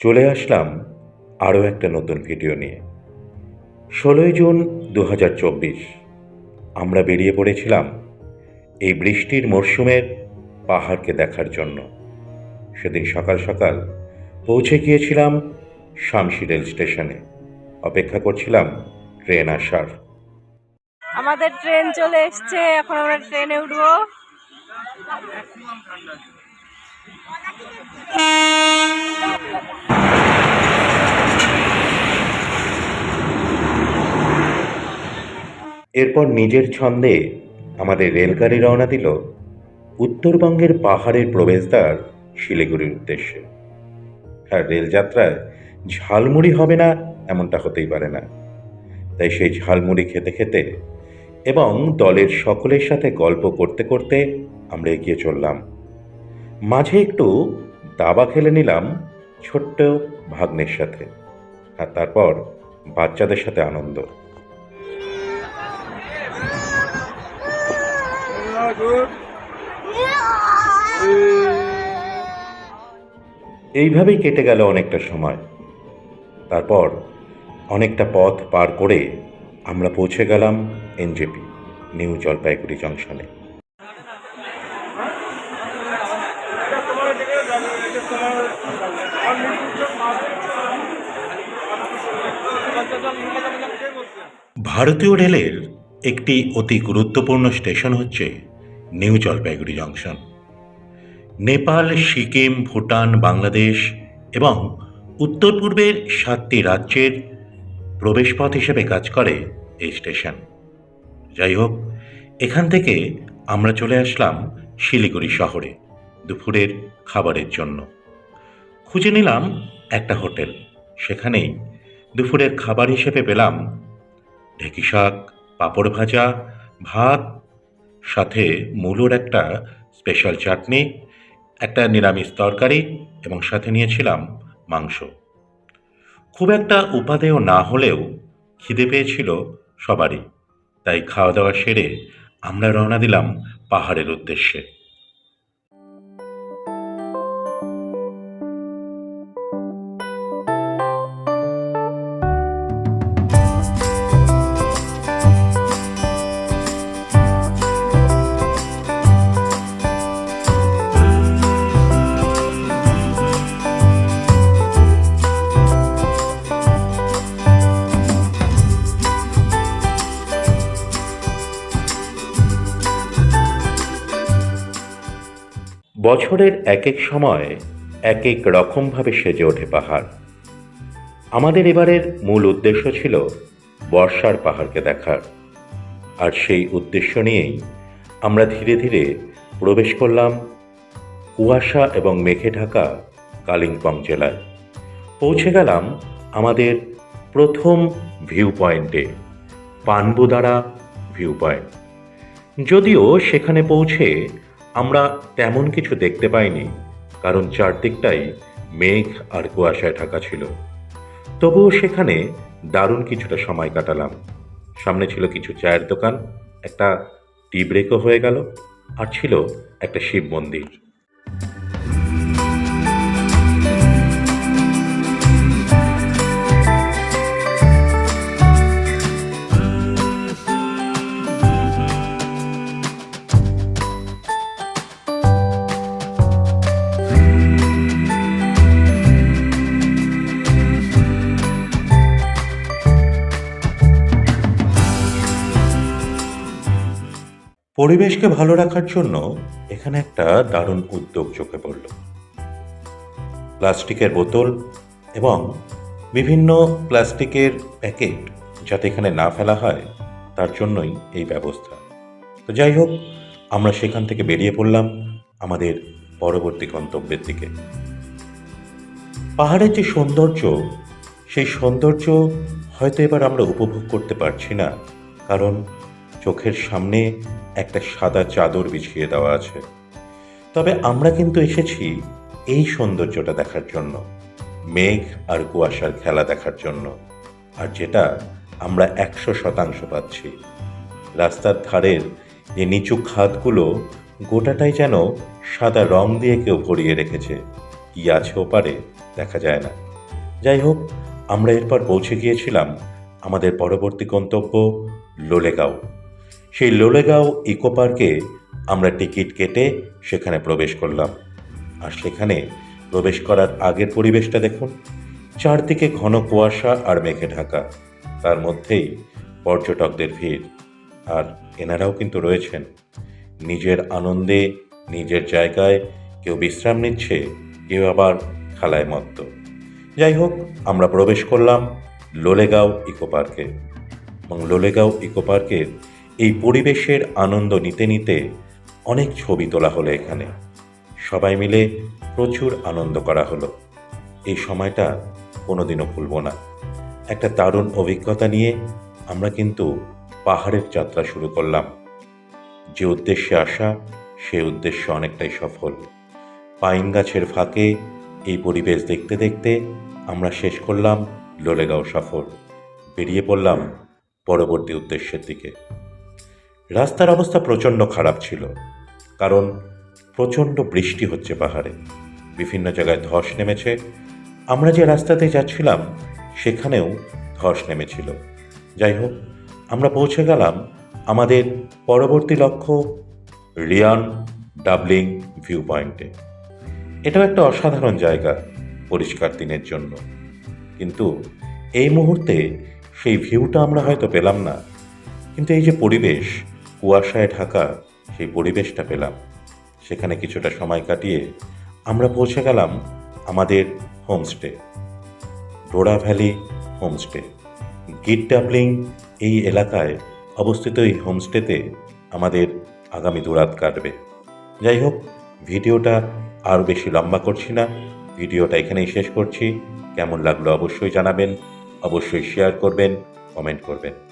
চলে আসলাম আরও একটা নতুন ভিডিও নিয়ে। ষোলোই জুন দু হাজার চব্বিশ, আমরা বেরিয়ে পড়েছিলাম এই বৃষ্টির মরশুমের পাহাড়কে দেখার জন্য। সেদিন সকাল সকাল পৌঁছে গিয়েছিলাম শামসি রেল স্টেশনে। অপেক্ষা করছিলাম ট্রেন আসার। আমাদের ট্রেন চলে এসছে, এখন আমরা ট্রেনে উঠবো। এরপর নিজের ছন্দে আমাদের রেলগাড়ি রওনা দিল উত্তরবঙ্গের পাহাড়ের প্রবেশদ্বার শিলিগুড়ির উদ্দেশ্যে। আর রেলযাত্রায় ঝালমুড়ি হবে না এমনটা হতেই পারে না। তাই সেই ঝালমুড়ি খেতে খেতে এবং দলের সকলের সাথে গল্প করতে করতে আমরা এগিয়ে চললাম। মাঝে একটু দাবা খেলে নিলাম ছোট্ট ভাগ্নের সাথে। আর তারপর বাচ্চাদের সাথে আনন্দ। এইভাবেই কেটে গেল অনেকটা সময়। তারপর অনেকটা পথ পার করে আমরা পৌঁছে গেলাম এনজেপি, নিউ জলপাইগুড়ি জংশনে। ভারতীয় রেলের একটি অতি গুরুত্বপূর্ণ স্টেশন হচ্ছে নিউ জলপাইগুড়ি জংশন। নেপাল, সিকিম, ভুটান, বাংলাদেশ এবং উত্তর পূর্বের সাতটি রাজ্যের প্রবেশপথ হিসেবে কাজ করে এই স্টেশন। যাই হোক, এখান থেকে আমরা চলে আসলাম শিলিগুড়ি শহরে দুপুরের খাবারের জন্য। খুঁজে নিলাম একটা হোটেল। সেখানেই দুপুরের খাবার হিসেবে পেলাম ঢেকি শাক, পাঁপড় ভাজা, ভাত সাথে মুলোর একটা স্পেশাল চাটনি, একটা নিরামিষ তরকারি এবং সাথে নিয়েছিলাম মাংস। খুব একটা উপাদেয় না হলেও খিদে পেয়েছিল সবারই, তাই খাওয়া দাওয়া সেরে আমরা রওনা দিলাম পাহাড়ের উদ্দেশ্যে। বছরের এক এক সময় এক এক রকমভাবে সেজে ওঠে পাহাড়। আমাদের এবারের মূল উদ্দেশ্য ছিল বর্ষার পাহাড়কে দেখার। আর সেই উদ্দেশ্য নিয়েই আমরা ধীরে ধীরে প্রবেশ করলাম কুয়াশা এবং মেঘে ঢাকা কালিম্পং জেলায়। পৌঁছে গেলাম আমাদের প্রথম ভিউ পয়েন্টে পানবুদারা ভিউ পয়েন্ট যদিও সেখানে পৌঁছে আমরা তেমন কিছু দেখতে পাইনি, কারণ চারদিকটাই মেঘ আর কুয়াশায় ঢাকা ছিল। তবুও সেখানে দারুণ কিছুটা সময় কাটালাম। সামনে ছিল কিছু চায়ের দোকান, একটা টি ব্রেকও হয়ে গেল, আর ছিল একটা শিব মন্দির। পরিবেশকে ভালো রাখার জন্য এখানে একটা দারুণ উদ্যোগ চোখে পড়ল। প্লাস্টিকের বোতল এবং বিভিন্ন প্লাস্টিকের প্যাকেট যাতে এখানে না ফেলা হয়, তার জন্যই এই ব্যবস্থা। তো যাই হোক, আমরা সেখান থেকে বেরিয়ে পড়লাম আমাদের পরবর্তী গন্তব্যের দিকে। পাহাড়ের যে সৌন্দর্য, সেই সৌন্দর্য হয়তো এবার আমরা উপভোগ করতে পারছি না, কারণ চোখের সামনে একটা সাদা চাদর বিছিয়ে দেওয়া আছে। তবে আমরা কিন্তু এসেছি এই সৌন্দর্যটা দেখার জন্য, মেঘ আর কুয়াশার খেলা দেখার জন্য, আর যেটা আমরা একশো শতাংশ পাচ্ছি। রাস্তার ধারের যে নিচু খাতগুলো গোটাটাই যেন সাদা রং দিয়ে কেউ ভরিয়ে রেখেছে। কি আছে ওপারে দেখা যায় না। যাই হোক, আমরা এরপর পৌঁছে গিয়েছিলাম আমাদের পরবর্তী গন্তব্য লোলেগাঁও। সেই লোলেগাঁও ইকো পার্কে আমরা টিকিট কেটে সেখানে প্রবেশ করলাম। আর সেখানে প্রবেশ করার আগের পরিবেশটা দেখুন। চারদিকে ঘন কুয়াশা আর মেঘে ঢাকা। তার মধ্যেই পর্যটকদের ভিড়। আর এনারাও কিন্তু রয়েছেন। নিজের আনন্দে, নিজের জায়গায় কেউ বিশ্রাম নিচ্ছে, কেউ আবার খেলায় মত্ত। যাই হোক, আমরা প্রবেশ করলাম লোলেগাঁও ইকো পার্কে। এবং লোলেগাঁও ইকো পার্কের এই পরিবেশের আনন্দ নিতে নিতে অনেক ছবি তোলা হলো এখানে। সবাই মিলে প্রচুর আনন্দ করা হলো। এই সময়টা কোনোদিনও ভুলব না। একটা দারুণ অভিজ্ঞতা নিয়ে আমরা কিন্তু পাহাড়ের যাত্রা শুরু করলাম। যে উদ্দেশ্যে আসা, সে উদ্দেশ্য অনেকটাই সফল। পাইন গাছের ফাঁকে এই পরিবেশ দেখতে দেখতে আমরা শেষ করলাম লোলেগাঁও সফর। বেরিয়ে পড়লাম পরবর্তী উদ্দেশ্যের দিকে। রাস্তার অবস্থা প্রচণ্ড খারাপ ছিল, কারণ প্রচণ্ড বৃষ্টি হচ্ছে পাহাড়ে। বিভিন্ন জায়গায় ধস নেমেছে। আমরা যে রাস্তাতে যাচ্ছিলাম, সেখানেও ধস নেমেছিল। যাই হোক আমরা পৌঁছে গেলাম আমাদের পরবর্তী লক্ষ্য রিয়ান ডাবলিং ভিউ পয়েন্টে এটাও একটা অসাধারণ জায়গা পরিষ্কার দিনের জন্য। কিন্তু এই মুহূর্তে সেই ভিউটা আমরা হয়তো পেলাম না। কিন্তু এই যে পরিবেশ কুয়াশায় ঢাকা সেই পরিবেশটা পেলাম। সেখানে কিছুটা সময় কাটিয়ে আমরা পৌঁছে গেলাম আমাদের homestay, Dora valley homestay. Git Dubling এই এলাকায় অবস্থিত এই হোমস্টেতে আমাদের আগামী দুরাত কাটবে। যাই হোক, ভিডিওটা আর বেশি লম্বা করছি না। ভিডিওটা এখানেই শেষ করছি। কেমন লাগল অবশ্যই জানাবেন। অবশ্যই শেয়ার করবেন কমেন্ট করবেন।